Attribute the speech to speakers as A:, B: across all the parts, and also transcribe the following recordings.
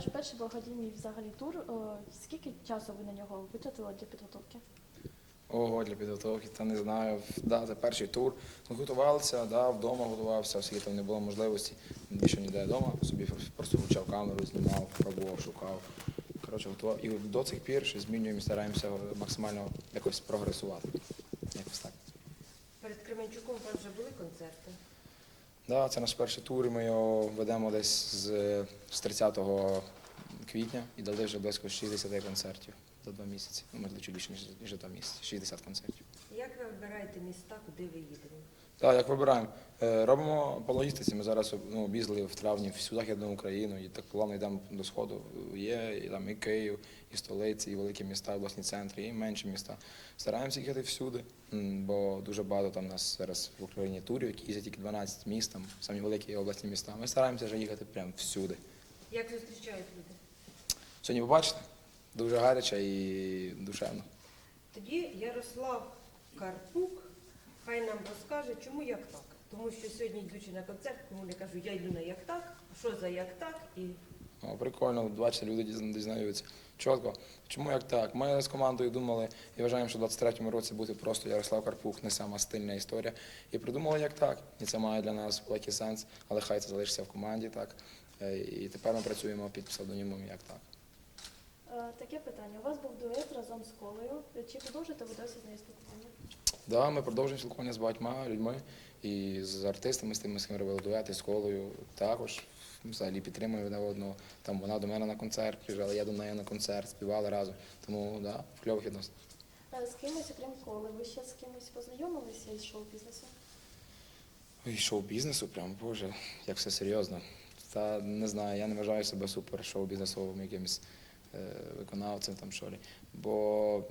A: ваш перший благодійний взагалі тур. Е, Скільки часу ви на нього витратили для підготовки?
B: Ого, для підготовки, та не знаю. Да, це перший тур. Ми готувалися, да, вдома готувався, оскільки там не було можливості. Більше ніде вдома, собі просто включав камеру, знімав, пробував, шукав. Коротше, готував. І до цих пір ще змінюємо і стараємося максимально якось прогресувати. Якось так.
C: Перед Кременчуком у вас вже були концерти?
B: Да, це наш перший тур. Ми його ведемо десь з, з 30 квітня і дали вже близько 60 концертів за два місяці. Ну, можливо, чуть більше, ніж, ніж за два місяці. 60 концертів.
C: Як ви обираєте міста, куди ви їдете?
B: Так, як вибираємо. Е, Робимо по логістиці. Ми зараз ну, об'їздили в травні всю Західну Україну і так плавно йдемо до Сходу. Є і, там, і Київ, і столиці, і великі міста, обласні центри, і менші міста. Стараємося їхати всюди, бо дуже багато там нас зараз в Україні турів, які їздять тільки 12 міст, там, самі великі обласні міста. Ми стараємося вже їхати прямо всюди.
C: Як зустрічають люди?
B: Сьогодні побачите, дуже гаряче і душевно.
C: Тоді Ярослав Карпук хай нам розкаже, чому як так. Тому що сьогодні, йдучи на концерт, кому я кажу, я йду на як так, що за як так, і
B: О, прикольно, бачите, люди дізнаються. Чітко. Чому як так? Ми з командою думали і вважаємо, що в 23-му році буде просто Ярослав Карпук, не сама стильна історія. І придумали як так. І це має для нас великий сенс, але хай це залишиться в команді так. Е, І тепер ми працюємо під псевдонімом як так.
A: Е, Таке питання. У вас був дует разом з колею. Чи продовжите ви досі з нею спілкування?
B: Да, ми продовжуємо спілкування з багатьма людьми і з артистами, з тими, з ким робили дуети, з колою. Також взагалі підтримуємо одне одного. Там вона до мене на концерт приїжджала, я до неї на концерт, співали разом. Тому да, в кльових відносинах.
A: З кимось, окрім коли, ви ще з кимось познайомилися із шоу-бізнесу?
B: Ой, шоу-бізнесу, прям боже, як все серйозно. Та не знаю, я не вважаю себе супер шоу-бізнесовим якимось е, виконавцем там що лі. Бо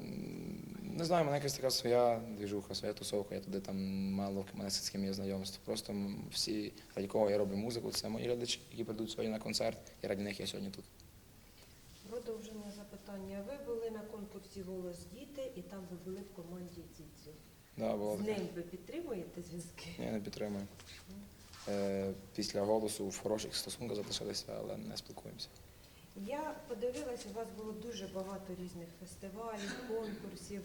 B: не знаю, мене якась така своя двіжуха, своя тусовка. Я туди там мало в мене з ким є знайомство. Просто всі, раді кого я роблю музику, це мої глядачі, які прийдуть сьогодні на концерт, і раді них я сьогодні тут.
C: продовження запитання. Ви були на конкурсі Голос діти і там ви були в команді Дідзю.
B: Да, було
C: З
B: таке.
C: ним ви підтримуєте зв'язки?
B: Я не підтримую. Е, після голосу в хороших стосунках залишилися, але не спілкуємося.
C: Я подивилася, у вас було дуже багато різних фестивалів, конкурсів,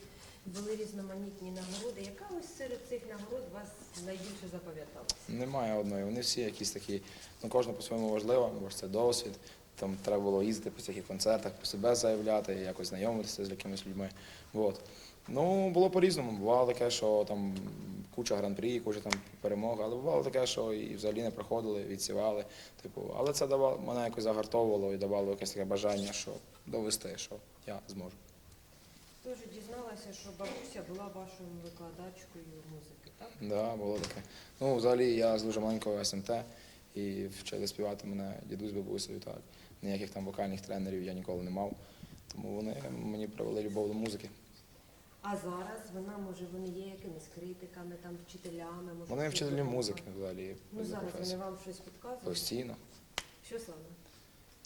C: були різноманітні нагороди. Яка ось серед цих нагород вас найбільше запам'яталася?
B: Немає одної. Вони всі якісь такі, ну кожна по-своєму важлива, бо ж це досвід. Там треба було їздити по таких концертах, по себе заявляти, якось знайомитися з якимись людьми. От. Ну, було по-різному. Бувало таке, що там куча гран-прі, куча там перемог, але бувало таке, що і взагалі не проходили, відсівали. Типу, але це давало, мене якось загартовувало і давало якесь таке бажання, що довести, що я зможу.
C: Теж дізналася, що бабуся була вашою викладачкою музики, так?
B: Да, було таке. Ну, взагалі я з дуже маленького СМТ і вчили співати мене дідусь з бабусею. Так. Ніяких там вокальних тренерів я ніколи не мав. Тому вони мені привели любов до музики.
C: А зараз вона, може, вони є якимись критиками, там, вчителями, може.
B: Вони вчителі музики взагалі.
C: Ну зараз вони вам щось підказують?
B: Постійно.
C: Що саме?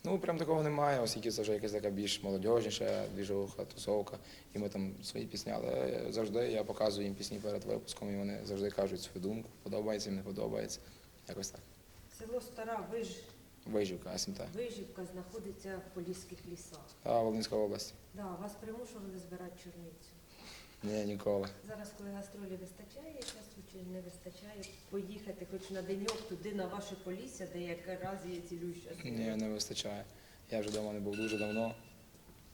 B: Ну, прям такого немає, оскільки це вже якась така більш молодіжніша, двіжуха, тусовка, і ми там свої пісні. Але завжди я показую їм пісні перед випуском, і вони завжди кажуть свою думку, подобається їм, не подобається. Якось так.
C: Село Стара Виж...
B: Вижівка, СМТ.
C: Вижівка знаходиться в Поліських лісах.
B: А, Волинська область.
C: Да, вас примушували збирати чорницю.
B: Ні, ніколи.
C: Зараз, коли гастролі вистачає часу чи не вистачає, поїхати хоч на деньок туди, на ваше полісся, де якраз є цілюща.
B: Ні, не вистачає. Я вже вдома не був дуже давно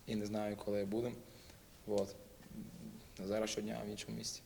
B: і не знаю, коли будемо. От. Зараз щодня в іншому місці.